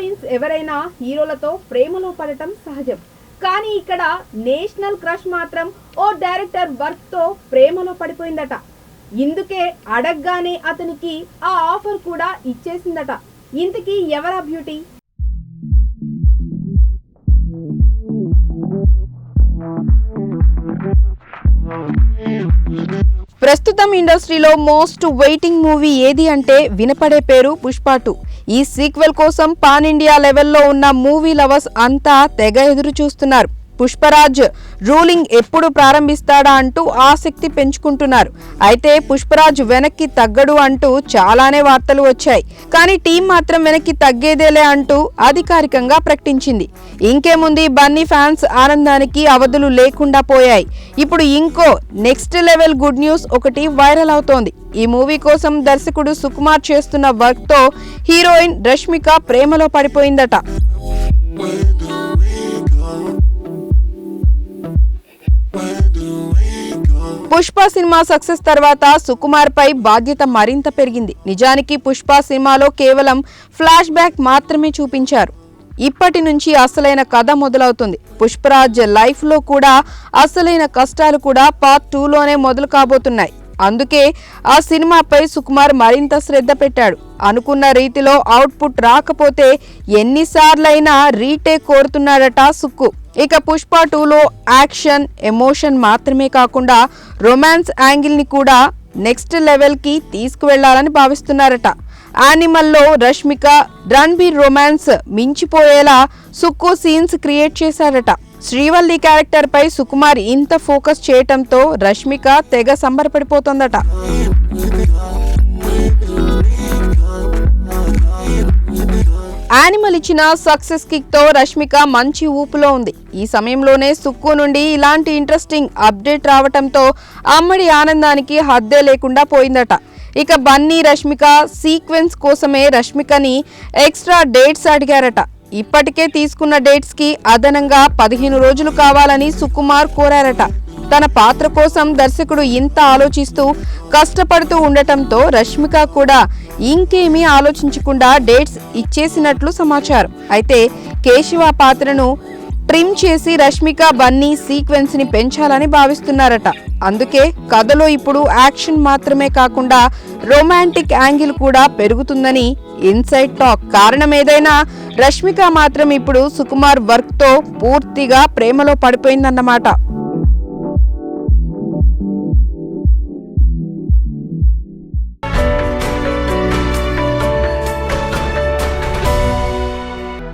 Heroines ఎవరైనా హీరోలతో ప్రేమలో పడటం సహజం. కానీ ఇక్కడ నేషనల్ క్రష్ మాత్రం ఓ డైరెక్టర్ వర్క్తో ప్రేమలో పడిపోయిందట. ఇందుకే అడగ్గానే అతనికి ఆ ఆఫర్ కూడా ఇచ్చేసిందట. ఇంతకీ ఎవరా బ్యూటీ? ప్రస్తుతం ఇండస్ట్రీలో మోస్ట్ వెయిటింగ్ మూవీ ఏది అంటే వినపడే పేరు పుష్ప టూ. ఈ సీక్వెల్ కోసం పాన్ ఇండియా లెవెల్లో ఉన్న మూవీ లవర్స్ అంతా తెగ ఎదురు చూస్తున్నారు పుష్పరాజ్ రూలింగ్ ఎప్పుడు ప్రారంభిస్తాడా అంటూ ఆసక్తి పెంచుకుంటున్నారు. అయితే పుష్పరాజ్ వెనక్కి తగ్గడు అంటూ చాలానే వార్తలు వచ్చాయి. కానీ టీం మాత్రం వెనక్కి తగ్గేదేలే అంటూ అధికారికంగా ప్రకటించింది. ఇంకేముంది? బన్నీ ఫ్యాన్స్ ఆనందానికి అవధులు లేకుండా పోయాయి. ఇప్పుడు ఇంకో నెక్స్ట్ లెవెల్ గుడ్ న్యూస్ ఒకటి వైరల్ అవుతోంది. ఈ మూవీ కోసం దర్శకుడు సుకుమార్ చేస్తున్న వర్క్తో హీరోయిన్ రష్మిక ప్రేమలో పడిపోయిందట. పుష్ప సినిమా సక్సెస్ తర్వాత సుకుమార్ పై బాధ్యత మరింత పెరిగింది. నిజానికి పుష్ప సినిమాలో కేవలం ఫ్లాష్ బ్యాక్ మాత్రమే చూపించారు. ఇప్పటి నుంచి అసలైన కథ మొదలవుతుంది. పుష్పరాజ్ లైఫ్లో కూడా అసలైన కష్టాలు కూడా పార్ట్ టూలోనే మొదలు కాబోతున్నాయి. అందుకే ఆ సినిమాపై సుకుమార్ మరింత శ్రద్ధ పెట్టాడు. అనుకున్న రీతిలో అవుట్పుట్ రాకపోతే ఎన్నిసార్లైనా రీటేక్ కోరుతున్నాడట సుక్కు. ఇక పుష్ప టూలో యాక్షన్ ఎమోషన్ మాత్రమే కాకుండా రొమాన్స్ యాంగిల్ని కూడా నెక్స్ట్ లెవెల్కి తీసుకువెళ్ళాలని భావిస్తున్నారట. యానిమల్లో రష్మిక రణ్బీర్ రొమాన్స్ మించిపోయేలా సుక్కు సీన్స్ క్రియేట్ చేశారట. శ్రీవల్లి క్యారెక్టర్ పై సుకుమార్ ఇంత ఫోకస్ చేయటంతో రష్మిక తెగ సంబరపడిపోతోందట. యానిమల్ ఇచ్చిన సక్సెస్ కిక్తో రష్మిక మంచి ఊపులో ఉంది. ఈ సమయంలోనే సుక్కు నుండి ఇలాంటి ఇంట్రెస్టింగ్ అప్డేట్ రావటంతో అమ్మడి ఆనందానికి హద్దే లేకుండా పోయిందట. ఇక బన్నీ రష్మిక సీక్వెన్స్ కోసమే రష్మికని ఎక్స్ట్రా డేట్స్ అడిగారట. ఇప్పటికే తీసుకున్న డేట్స్కి అదనంగా పదిహేను రోజులు కావాలని సుకుమార్ కోరారట. తన పాత్ర కోసం దర్శకుడు ఇంత ఆలోచిస్తూ కష్టపడుతూ ఉండటంతో రష్మిక కూడా ఇంకేమీ ఆలోచించకుండా డేట్స్ ఇచ్చేసినట్లు సమాచారం. అయితే కేశవ పాత్రను ట్రిమ్ చేసి రష్మిక బన్నీ సీక్వెన్స్ని పెంచాలని భావిస్తున్నారట. అందుకే కథలో ఇప్పుడు యాక్షన్ మాత్రమే కాకుండా రొమాంటిక్ యాంగిల్ కూడా పెరుగుతుందని ఇన్సైడ్ టాక్. కారణం ఏదైనా రష్మిక మాత్రం ఇప్పుడు సుకుమార్ వర్క్తో పూర్తిగా ప్రేమలో పడిపోయిందన్నమాట.